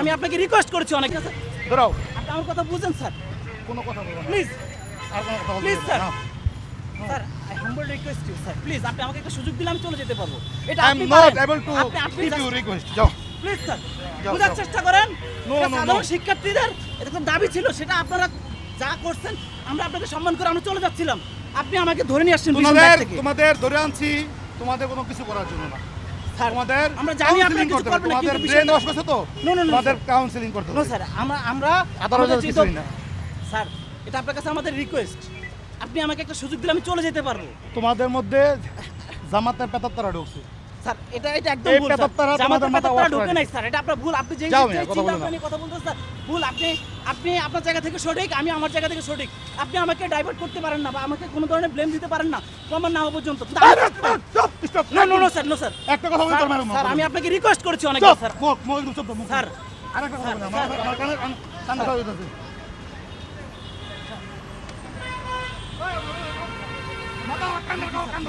আমি আপনাকে রিকোয়েস্ট করেছি অনেক। স্যার আপনি আমার কথা বুঝেন স্যার? কোনো কথা প্লিজ। না sir. না। Sir. I humble request you sir. Please আপনি আমাকে একটা সুযোগ দিলে আমি চলে যেতে পারব। এটা. যাও। Please sir. বোঝার চেষ্টা করেন। সাধারণ শিক্ষার্থীদের এরকম দাবি ছিল সেটা আপনারা যা করছেন আমরা আপনাকে সম্মান করে আমরা চলে যাচ্ছিলাম। আপনি আমাকে ধরে নিয়ে আসছেন তোমাদের ধরে আনছি। তোমাদের কোনো কিছু করার জন্য না তোমাদের আমরা জানি আপনি কিছু করতে হবে। করবেন না, তোমাদের ব্রেন ওয়াশ করছে তো No, no, no, তোমাদের sir. করতে হবে স্যার আমরা না। স্যার এটা আপনার কাছে আমাদের রিকোয়েস্ট আপনি আমাকে একটা সুযোগ দিলে আমি চলে যেতে পারব তোমাদের মধ্যে জামাতের পেতার তারা ঢুকছে স্যার এটা এটা একদম ভুল জামাতের তোমাদের মাথা ঢোকে নাই স্যার। এটা আপনার ভুল। আপনি যে যাও যে মিয়া, কথা চিন্তা বলো না। ভাবনা নিয়ে কথা বলতেছেন স্যার ভুল। আপনি আপনি আপনার জায়গা থেকে সঠিক আমি আমার জায়গা থেকে সঠিক। আপনি আমাকে ডাইভার্ট করতে পারেন না বা আমাকে কোনো ধরনের ব্লেম দিতে পারেন না। প্রমাণ না হওয়া পর্যন্ত। No no no sir no sir একটা কথা বলে তোর স্যার আমি আপনাকে রিকোয়েস্ট করেছি অনেক স্যার। মুখ মুখ চুপ মুখ স্যার আরেকটা কথা বলে আমার কান- কানে কথা বলতেছে মাথা কান্দার কান্দার বড় গলা আছে, কথা বলতে বলতে। শোনো, কান্দার মতো আমার কাছে। আমি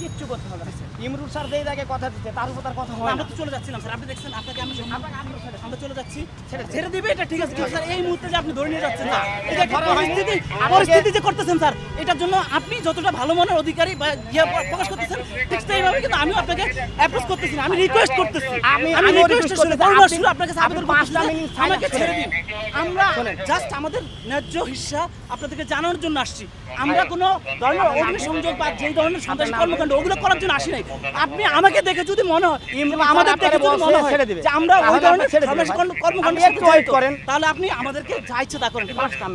আমি আমি। কিচ্ছু করতে হবে না। ইমরুল স্যার যেই জায়গায় কথা দিচ্ছে তার উপর তার কথা হয় আমরা তো চলে যাচ্ছিলাম স্যার আপনি দেখছেন আপনাকে আমি আমি আমরা চলে যাচ্ছি। ছেড়ে ছেড়ে দিবে এটা ঠিক আছে স্যার এই মুহূর্তে যে আপনি ধরে নিয়ে যাচ্ছেন না এটা ধরা হয়নি। পরিস্থিতি পরিস্থিতি যে করতেছেন স্যার এটার জন্য আপনি যতটা ভালো মনের অধিকারী বা ইয়ে প্রকাশ করতেছেন ঠিক সেইভাবে কিন্তু আমিও আপনাকে অ্যাপ্রোচ করতেছি না আমি রিকোয়েস্ট করতেছি। আমি- আমি রিকোয়েস্ট করতেছি। করতেছি। আপনি- আপনাকে আবেদন করতেছি আমাকে ছেড়ে দিন। আমরা জাস্ট আমাদের ন্যায্য হিসা আপনাদেরকে জানানোর জন্য আসছি। আমরা কোনো ধরনের অগ্নিসংযোগ বা যেই ধরনের সন্ত্রাসী কর্মকাণ্ড ওগুলো করার জন্য আসি নাই। আপনি আমাকে দেখে যদি মনে হয় আমাদের দেখে যদি মনে হয় ছেড়ে দিবে। যে আমরা ওই ধরনের আপনি ছেড়ে দিবেন সন্ত্রাসী ভাই। কর্ম- কর্মকাণ্ডের একটু wait জড়িত, করেন। তাহলে আপনি আমাদেরকে যা ইচ্ছে তা করেন।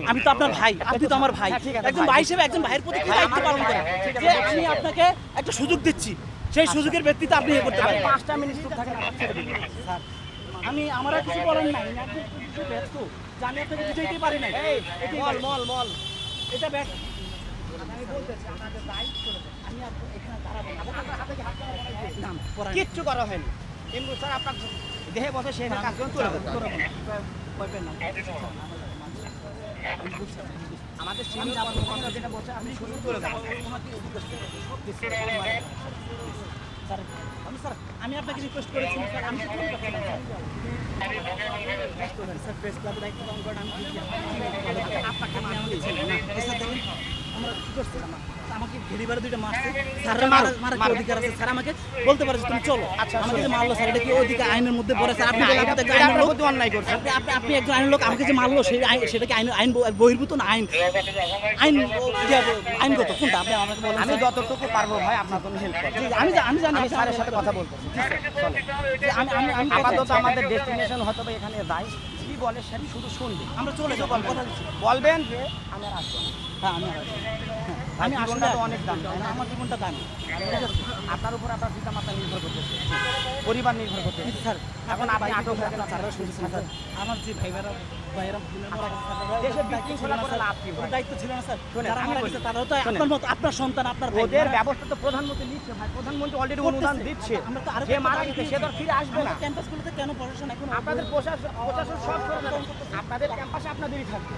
আমি তো আপনার ভাই আপনি তো আমার ভাই। হ্যাঁ, একজন ভাই। হিসেবে একজন ভাইয়ের প্রতি কি দায়িত্ব পালন করেন? যে আমি আপনাকে একটা সুযোগ দিচ্ছি। সেই সুযোগের ভিত্তিতে আপনি এ করতে পারেন। পাঁচটা মিনিট চুপ থাকেন আমি আমার কিছু বলার নাই। ব্যস্ত। যে আমি আপনাকে বুঝাইতে পারি নাই। মল। মল মল। এটা ব্যাক কিচ্ছু করা হয়নি ইমরুল স্যার আপনার দেহে বসে সেই কাজ করুন তুলে। আমাদের যেটা বলছে আপনি শুধু তুলে স্যার, আমি স্যার, আমি আপনাকে রিকোয়েস্ট করেছি স্যার আমি তো কোনো কথা স্যার। স্যার প্রেস ক্লাবের দায়িত্ব পালন করেন আমি আপনাকে আমি আমাকে ছেড়ে না। স্যার দেখেন, আমরা কি করছি? আমাকে ঘেরিবার দুইটা মারছে স্যার মারা- কি অধিকার আছে? স্যার আমাকে বলতে পারে তুমি চলো। আচ্ছা, আমাকে যে মারলো স্যার এটা কি অধিকার আইনের মধ্যে পড়ে? স্যার আপনি আইনের লোক। অন্যায়। আপনি একজন আইনের লোক আমাকে যে মারলো সেই সেটা কি আইন আইন বহির্ভূত না আইন আইন আইনগত কোনটা? আপনি আমাকে বলেন আমি যতটুকু পারব ভাই আপনার জন্য হেল্প করব আমি আমি জানি আমি স্যারের সাথে কথা জি, আমি আমি আমি কথা আপাতত আমাদের ডেস্টিনেশন হয়তো এখানে যাই কি বলে সেটি শুধু শুনবি। আমরা চলে যাব কথা বলবেন যে আমি আসব হ্যাঁ আমি আর আসব। হ্যাঁ, আমি আসলে অনেক দামি? আমার জীবনটা দামি। আপনার উপর আপনার পিতা মাতা নির্ভর করতেছে পরিবার নির্ভর করতেছে। স্যার এখন আপনি আটক হয়ে গেলেন, স্যাররা শুনছি স্যার। আমার যে ভাই ভাইরা ভাইয়েরা বোনেরা মারা গেছে, স্যার, দেশে ওদের দায়িত্ব ছিল বিশৃঙ্খলা না, করে স্যার। লাভ কি ভাই? ওদের দায়িত্ব ছিল না স্যার। শোনেন, যারা আমি মারা বলি। গেছে তারাও তো শোনেন। আপনার সন্তান আপনার ওদের ব্যবস্থা তো প্রধানমন্ত্রী নিচ্ছে ভাই। প্রধানমন্ত্রী অলরেডি। অনুদান দিচ্ছে। আমরা তো আরও যে মারা গেছে সে তো ফিরে আসবে না। ক্যাম্পাসগুলোতে কেন প্রশাসন এখন আপনাদের প্রশাসন প্রশাসন সব আপনাদের ক্যাম্পাসে আপনাদেরই থাকবে।